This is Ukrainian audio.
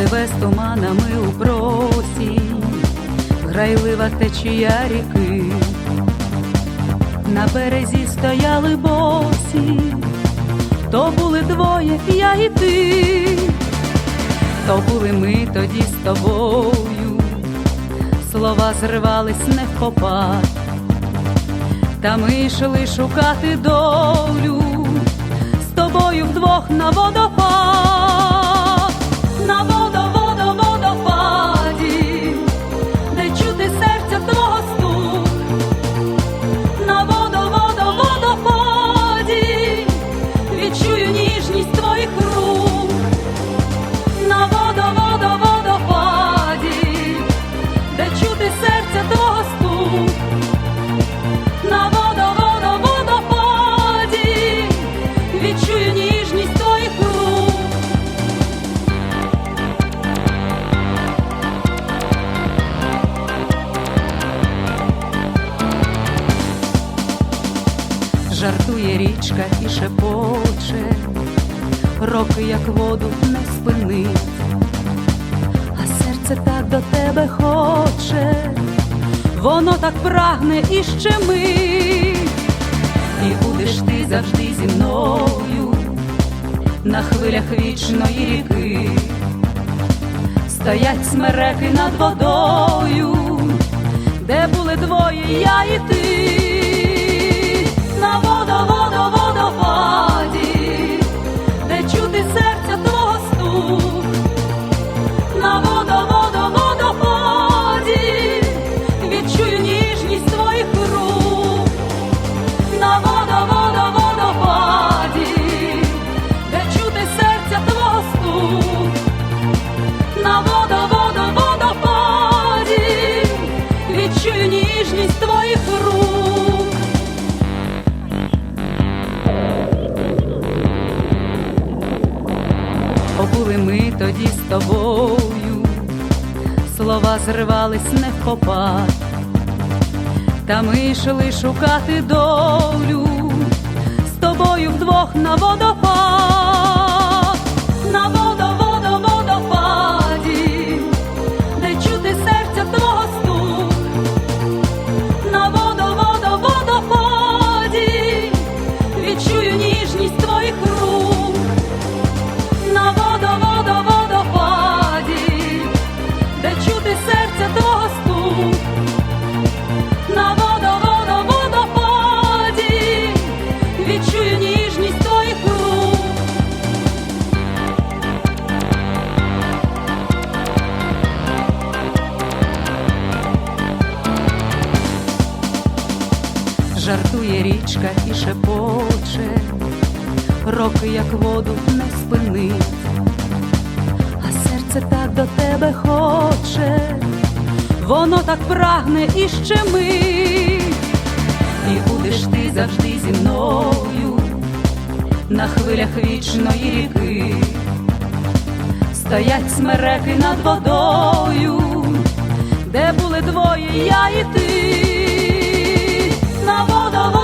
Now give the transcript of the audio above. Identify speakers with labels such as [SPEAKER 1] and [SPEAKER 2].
[SPEAKER 1] Пливе з туманами у просінь, грайлива течія ріки, на березі стояли босі, то були двоє, я і ти, то були ми тоді з тобою, слова зривались не в попад, та ми йшли шукати долю з тобою вдвох на водопад, Жартує річка і шепоче, роки, як воду, не спинить, а серце так до тебе хоче, воно так прагне і щемить, і будеш ти завжди зі мною на хвилях вічної ріки, стоять смереки над водою, де були двоє, я і ти, ми тоді з тобою, слова зривались не в та ми йшли шукати долю. З тобою вдвох на водопад, Жартує річка і шепоче, роки, як воду, не спинить, а серце так до тебе хоче, воно так прагне і щемить, і будеш ти завжди зі мною на хвилях вічної ріки, стоять смереки над водою, де були двоє, я і ти на водоворот.